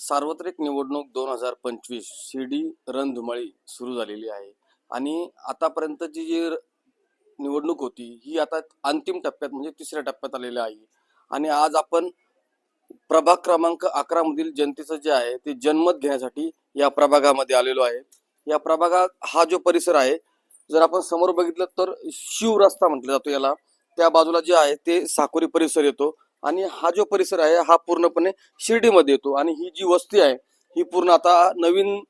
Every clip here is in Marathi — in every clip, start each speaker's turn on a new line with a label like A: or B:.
A: सार्वत्रिक निवडणूक दोन हजार पंचवीस शिर्डी रणधुमाळी सुरू झालेली आहे. आणि आतापर्यंतची जी र- निवडणूक होती ही आता अंतिम टप्प्यात म्हणजे तिसऱ्या टप्प्यात आलेली आहे. आणि आज आपण प्रभाग क्रमांक अकरा मधील जनतेचं जे आहे ते जनमत घेण्यासाठी या प्रभागामध्ये आलेलो आहे. या प्रभागात हा जो परिसर आहे जर आपण समोर बघितलं तर शिव रस्ता म्हटला जातो याला. त्या बाजूला जे आहे ते साकोरी परिसर येतो. आणि हा जो परिसर आहे हा पूर्णपणे शिर्डीमध्ये येतो. आणि ही जी वस्ती आहे ही पूर्ण आता नवीन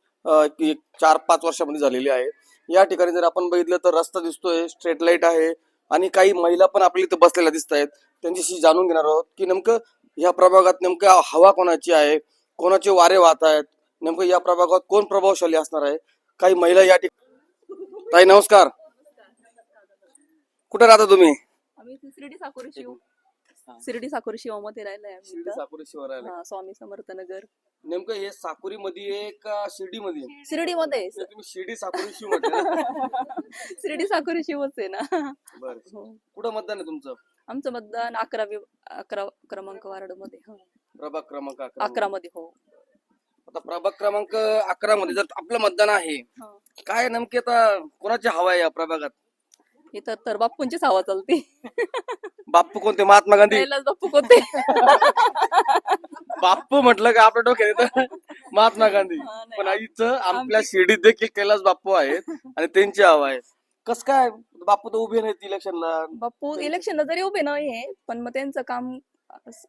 A: एक चार पाच वर्षामध्ये झालेली आहे. या ठिकाणी जर आपण बघितलं तर रस्ता दिसतोय स्ट्रीट लाइट आहे आणि काही महिला पण आपल्या इथे बसलेल्या दिसत आहेत. त्यांच्याशी जाणून घेणार आहोत की नेमकं या प्रभागात नेमकं हवा कोणाची आहे कोणाचे वारे वाहत आहेत नेमकं या प्रभागात कोण प्रभावशाली असणार आहे? काही महिला या ठिकाणी ताई नमस्कार. कुठे राहता तुम्ही?
B: आम्ही शिर्डी शिर्डी साकोरी शिवामध्ये राहिलोय आम्ही
A: शिर्डी
B: इथं.
A: साकोरी शिवारायला
B: हा, स्वामी समर्थ नगर
A: नेमकं हे साकोरी मध्ये आहे का शिर्डी मध्ये
B: शिर्डीमध्ये. आहे,
A: तुम्ही शिर्डी साकोरी शिव म्हटलं.
B: शिर्डी साकोरी शिवच आहे ना.
A: बरं.
B: हो.
A: कुठं मतदान आहे तुमचं?
B: आमचं मतदान अकरावी अकरा क्रमांक वार्डमध्ये हो.
A: प्रभाग क्रमांक अकरा.
B: अकरा मध्ये हो.
A: आता प्रभाग क्रमांक अकरा मध्ये जर आपलं मतदान आहे
B: हा.
A: काय नेमके आता कोणाची हवा आहे या प्रभागात?
B: इथं तर बाप्पूंचीच हवा चालते.
A: बाप्पू कोणते? महात्मा गांधी.
B: बाप्पू कोणते?
A: बाप्पू म्हटलं का आपल्या डोक्यात येतं? महात्मा गांधी.
B: हा, नाही.
A: पण इथं आपल्या शिर्डीत देखील कैलास बाप्पू आहेत आणि त्यांची हवा आहे. कस काय बाप्पू तर उभे नाहीत इलेक्शनला
B: बाप्पू इलेक्शनला जरी उभे नाहीये पण मग त्यांचं काम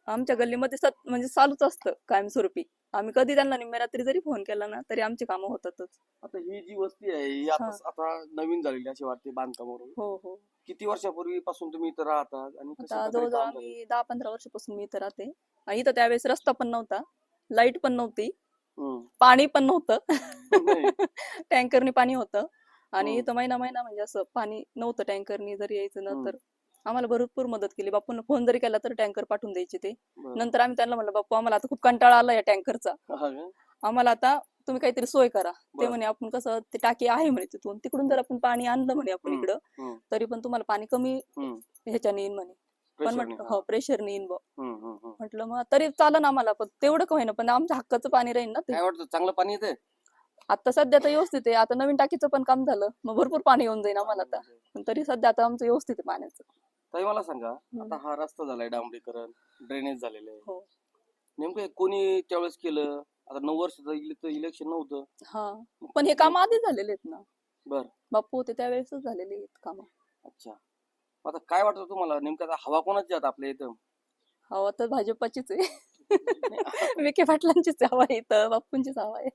B: आमच्या गल्लीमध्ये सत म्हणजे चालूच असतं कायमस्वरूपी आम्ही कधी त्यांना निम्म्या रात्री जरी फोन केला ना तरी आमची कामं होतातच
A: आता ही जी वस्ती आहे ही आता
B: हा.
A: आता नवीन झालेली अशी वाटते बांधकामावरून
B: हो हो
A: किती वर्षापूर्वीपासून तुम्ही इथं राहतात आणि कशा
B: आता
A: प्रकारे
B: जवळजवळ
A: काम झालं?
B: आम्ही दहा पंधरा वर्षापासून मी इथं राहते आणि इथं त्यावेळेस रस्ता पण नव्हता लाइट पण नव्हती
A: हम्म.
B: पाणी पण नव्हतं. टँकरनी पाणी होतं आणि
A: हम्म.
B: इथं महिना महिना म्हणजे असं पाणी नव्हतं टँकरनी जरी यायचं ना
A: हम्म.
B: तर आम्हाला भरपूर मदत केली बापूंना फोन जरी केला तर टँकर पाठवून द्यायचे ते. नंतर आम्ही त्यांना म्हणलं बापू आम्हाला आता खूप कंटाळा आला या टँकरचा? आम्हाला आता तुम्ही काहीतरी सोय करा ते. म्हणे आपण कसं ते टाकी आहे म्हणे तिथून तिकडून जर आपण पाणी आणलं म्हणे आपण. इकडं. तरी पण तुम्हाला पाणी कमी. ह्याच्याने येईन म्हणे पण म्हटलं
A: ने,
B: हो
A: हम्म.
B: म्हटलं मग तरी चालन आम्हाला पण तेवढं का होईना पण आमच्या हक्काचं पाणी राहील ना ते
A: वाटतं चांगलं पाणी येते
B: आता सध्या तर व्यवस्थित आहे आता नवीन टाकीचं पण काम झालं मग भरपूर पाणी येऊन जाईल आम्हाला आता पण तरी सध्या आता आमचं व्यवस्थित आहे पाण्याचं
A: ताई मला सांगा आता हा रस्ता झालाय डांबरीकरण ड्रेनेज झालेलं आहे.
B: हो.
A: नेमकं हे कोणी त्यावेळेस केलं? आता नऊ वर्ष इलेक्शन नव्हतं.
B: हा. पण हे काम आधी झालेले आहेत ना?
A: बर.
B: बापू होते त्यावेळेसच झालेले आहेत काम.
A: अच्छा. आता काय वाटतं तुम्हाला? नेमकं आता हवा कोणाची आता आपल्या इथं?
B: हवा तर भाजपाचीच आहे. विखे पाटलांचीच हवा आहे इथं बापूंचीच हवा आहे.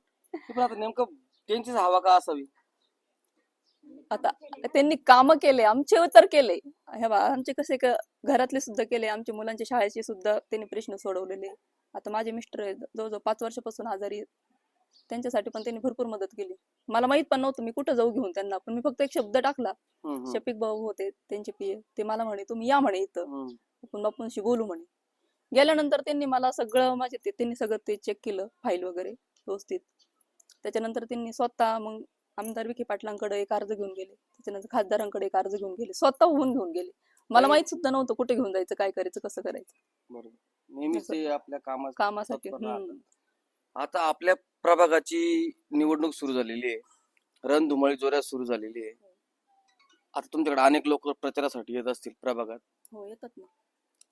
A: पण आता नेमकं त्यांचीच हवा का असावी?
B: आता त्यांनी काम केले आमचे तर केले. हे बा आमचे कसे क- घरातले सुद्धा केले आमच्या मुलांच्या शाळेचे सुद्धा त्यांनी प्रश्न सोडवलेले. आता माझे मिस्टर आहेत जवळजवळ पाच वर्षापासून आजारी. त्यांच्यासाठी पण त्यांनी भरपूर मदत केली. मला माहीत पण नव्हतं मी कुठं जाऊ घेऊन त्यांना. पण मी फक्त एक शब्द टाकला. शफिक भाऊ होते त्यांचे पिये ते मला म्हणे तुम्ही या म्हणे इथं. आपण बापूंशी बोलू म्हणे. गेल्यानंतर त्यांनी मला सगळं माझे ते त्यांनी सगळं ते चेक केलं फाईल वगैरे व्यवस्थित. त्याच्यानंतर त्यांनी स्वतः मग आमदार विखे पाटलांकडे एक अर्ज घेऊन गेले. त्याच्यानंतर खासदारांकडे एक अर्ज घेऊन गेले. स्वतः होऊन घेऊन गेले. मला. माहीत सुद्धा नव्हतं कुठे घेऊन जायचं काय करायचं कसं करायचं.
A: बरोबर. नेहमीच ते आपल्या कामात
B: कामासाठी. हम्म.
A: आता आपल्या प्रभागाची निवडणूक सुरू झालेली आहे. रणधुमाळी जोऱ्यात सुरू झालेली आहे. आता तुमच्याकडे अनेक लोक प्रचारासाठी येत असतील प्रभागात.
B: हो येतात ना.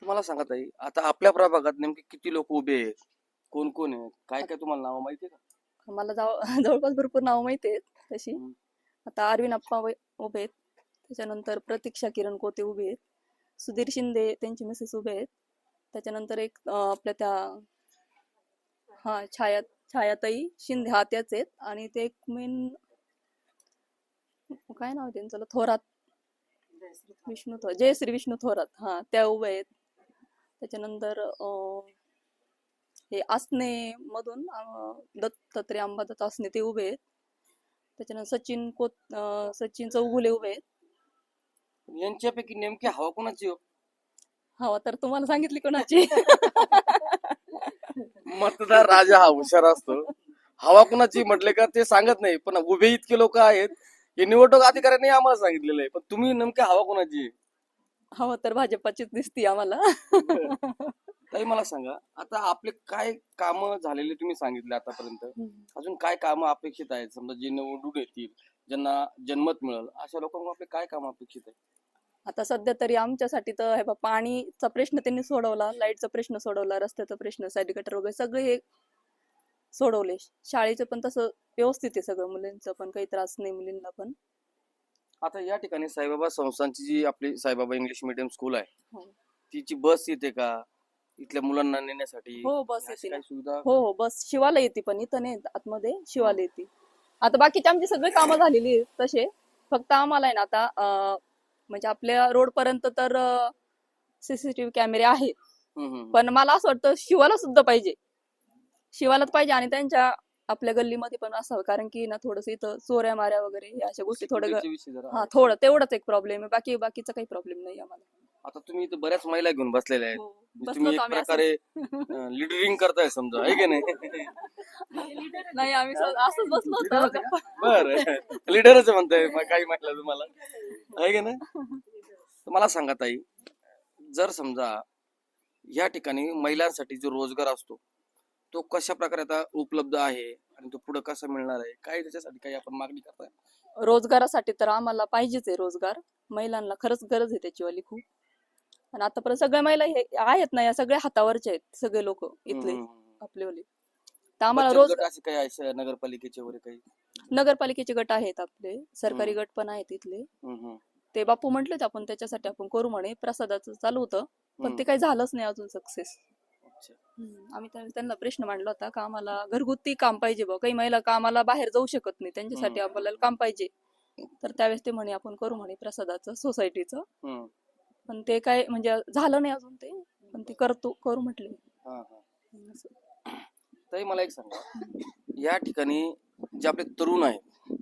A: तुम्हाला सांगा ताई आता आपल्या प्रभागात नेमके किती लोक उभे आहेत? कोण कोण आहेत? काय काय तुम्हाला नाव माहिती आहे का?
B: मला जाव- जवळपास भरपूर नावं माहिती आहेत. तशी. आता अरविंद अप्पा उभे आहेत. त्याच्यानंतर प्रतीक्षा किरण कोते उभे आहेत. सुधीर शिंदे त्यांची मिसेस उभे आहेत. त्याच्यानंतर एक आपल्या त्या हा छाया छायाताई शिंदे हा त्याच आहेत. आणि ते एक मेन काय नाव त्यांचं? थोरात. विष्णू थोरात जयश्री विष्णू थोरात. हा त्या उभे आहेत. त्याच्यानंतर हे आसने मधून दत्तात्रय अंबादास आसने ते उभे आहेत. त्याच्यानंतर सचिन कोत अं, सचिन चौगुले उभे आहेत.
A: यांच्यापैकी नेमकी हवा कोणाची हो?
B: हवा तर तुम्हाला सांगितली कोणाची.
A: मतदार राजा हा हुशार असतो. हवा कुणाची म्हटले का ते सांगत नाही पण उभे इतके लोक आहेत हे निवडणूक अधिकाऱ्यांनी आम्हाला सांगितलेलं आहे. पण तुम्ही नेमकी हवा कोणाची?
B: हवा तर भाजपाचीच दिसती आम्हाला.
A: ताई मला सांगा. आता आपले काय कामं झालेले तुम्ही सांगितले आतापर्यंत? अजून काय कामं अपेक्षित आहेत? समजा जे निवडून येतील ज्यांना जन्मत मिळेल अशा लोकांना आपले काय काम अपेक्षित आहे
B: आता सध्या तरी आमच्यासाठी तर हे बा पाणीचा प्रश्न त्यांनी सोडवला लाईटचा प्रश्न सोडवला रस्त्याचा प्रश्न साईड गटर वगैरे सगळे हे सोडवले. शाळेचं पण तसं व्यवस्थित आहे सगळं मुलींचं पण काही त्रास नाही मुलींना पण.
A: आता या ठिकाणी साईबाबा संस्थांची जी आपली साईबाबा इंग्लिश मिडियम स्कूल आहे
B: हो.
A: तिची बस येते का? इथल्या मुलांना नेण्यासाठी.
B: हो बस
A: अशी
B: येते ना.
A: काही सुविधा?
B: हो हो बस शिवाला येते पण इथं नाही आतमध्ये शिवाला येते. आता बाकीची आमची सगळी कामं झालेली आहेत तसे. फक्त आम्हाला आहे ना आता अं, म्हणजे आपल्या रोड पर्यंत तर सीसीटीव्ही कॅमेरे आहेत.
A: हम्म, हम्म.
B: पण मला असं वाटतं शिवाला सुद्धा पाहिजे. शिवालाच पाहिजे आणि त्यांच्या आपल्या गल्लीमध्ये पण असावं कारण की ना थोडस इथं चोऱ्या माऱ्या वगैरे या अशा गोष्टी थोडं
A: Security विषयी जरा
B: हा थोडं तेवढंच एक प्रॉब्लेम आहे. बाकी बाकीचा काही प्रॉब्लेम नाही आम्हाला.
A: आता तुम्ही इथं बऱ्याच महिला घेऊन बसलेल्या आहेत.
B: हो,
A: म्हणजे तुम्ही एक प्रकारे लिडरिंग करताय समजा आहे की नाही?
B: आम्ही सहज असंच बसलो होतो.
A: बर. लिडरच म्हणताय मग काही म्हटलं तुम्हाला. आहे की नाही? तर मला सांगा ताई जर समजा या ठिकाणी महिलांसाठी जो रोजगार असतो तो कशा प्रकारे आता उपलब्ध आहे आणि तो पुढे कसा मिळणार आहे? काय त्याच्यासाठी काही आपण मागणी करताय?
B: रोजगारासाठी तर आम्हाला पाहिजेच आहे रोजगार. महिलांना खरंच गरज आहे त्याचीवाली खूप. आणि आतापर्यंत सगळ्या महिला हे आहेत ना या सगळ्या हातावरच्या आहेत सगळे लोक इथले. आपलेवाले तर आम्हाला रोज
A: असे काही आहे नगरपालिकेचे वगैरे काही
B: नगरपालिकेचे गट आहेत आपले सरकारी
A: हम्म.
B: गट पण आहेत इथले
A: हम्म, हम्म.
B: ते बापू म्हटलेत आपण त्याच्यासाठी आपण करू म्हणे प्रसादाचं चालू होतं पण. ते काही झालंच नाही अजून सक्सेस
A: अच्छा.
B: आम्ही त्यावेळेस त्यांना प्रश्न मांडला होता का आम्हाला घरगुती काम पाहिजे बा काही महिला कामाला बाहेर जाऊ शकत नाही त्यांच्यासाठी
A: हम्म.
B: आपल्याला काम पाहिजे तर त्यावेळेस ते म्हणे आपण करू म्हणे प्रसादाचं सोसायटीचं
A: हम्म.
B: पण ते काय म्हणजे झालं नाही अजून ते पण ते करतो करू म्हटले.
A: हा, हा.
B: असं.
A: ताई मला एक सांगा. या ठिकाणी जे आपले तरुण आहेत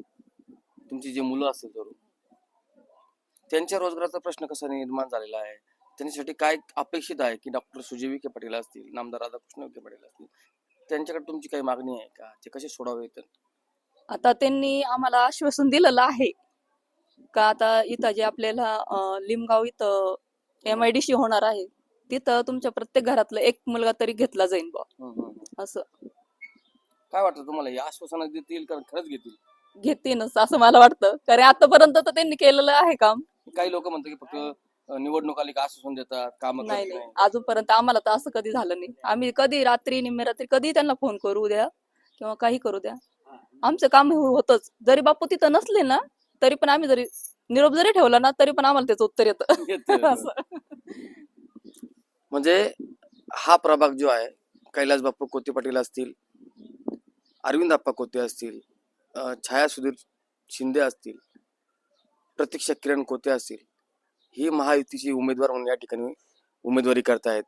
A: तुमची जे मुलं असतील तरुण त्यांच्या रोजगाराचा प्रश्न कसा निर्माण झालेला आहे? त्यांच्यासाठी काय अपेक्षित आहे की डॉक्टर सुजय विखे पाटील असतील नामदार राधाकृष्ण विखे पाटील असतील त्यांच्याकडे तुमची काही मागणी आहे का? ते कसे सोडावे तर
B: आता त्यांनी आम्हाला आश्वासन दिलेलं आहे. का आता इथं जे आपल्याला लिमगाव इथं एम आय डी सी होणार आहे तिथं तुमच्या प्रत्येक घरातलं एक मुलगा तरी घेतला जाईल बा असं.
A: काय वाटतं तुम्हाला? या आश्वासनं देतील का? खरंच घेतील?
B: घेतीनच असं मला वाटतं. कारण आतापर्यंत तर त्यांनी केलेलं आहे काम.
A: काही लोक म्हणतात की फक्त निवडणूक आली का आश्वासन देतात काम
B: नाही नाही. अजूनपर्यंत आम्हाला तर असं कधी झालं नाही. आम्ही कधी रात्री निम्मे रात्री कधी त्यांना फोन करू द्या किंवा काही करू द्या. आमचं काम हे होतच. जरी बापू तिथं नसले ना तरी पण आम्ही जरी निरोप जरी ठेवला ना तरी पण आम्हाला त्याचं उत्तर येतं. असं.
A: म्हणजे हा प्रभाग जो आहे कैलास बाप्पा कोते पाटील असतील अरविंद आप्पा कोते असतील छाया सुधीर शिंदे असतील प्रतीक्षा किरण कोते असतील ही महायुतीची उमेदवार म्हणून या ठिकाणी उमेदवारी करतायत.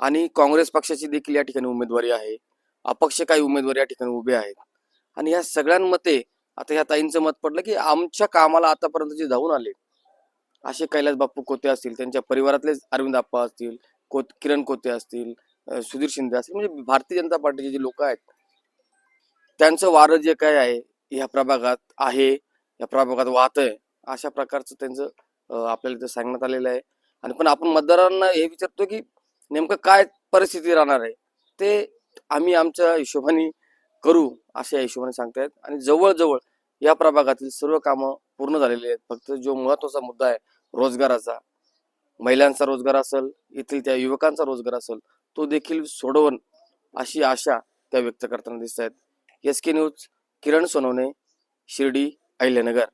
A: आणि काँग्रेस पक्षाची देखील या ठिकाणी उमेदवारी आहे. अपक्ष काही उमेदवार या ठिकाणी उभे आहेत. आणि या सगळ्यांमध्ये आता ह्या ताईंचं मत पडलं की आमच्या कामाला आतापर्यंत जे धावून आले असे कैलास बाप्पू कोते असतील त्यांच्या परिवारातले अरविंद आप्पा असतील कोत किरण कोते असतील सुधीर शिंदे असतील म्हणजे भारतीय जनता पार्टीचे जे लोक आहेत त्यांचं वारं जे काय आहे ह्या प्रभागात आहे या प्रभागात वाहत आहे अशा प्रकारचं त्यांचं आपल्याला इथं सांगण्यात आलेलं आहे. आणि पण आपण मतदारांना हे विचारतो की नेमकं काय परिस्थिती राहणार आहे ते आम्ही आमच्या हिशोबाने करू अशा हिशोबाने सांगतायत. आणि जवळजवळ या प्रभागातील सर्व कामं पूर्ण झालेली आहेत. फक्त जो महत्त्वाचा मुद्दा आहे रोजगाराचा. महिलांचा रोजगार असेल येथील त्या युवकांचा रोजगार असेल तो देखील सोडवून अशी आशा त्या व्यक्त करताना दिसत आहेत. S K news Kiran Sonawane Shirdi Ahilyanagar.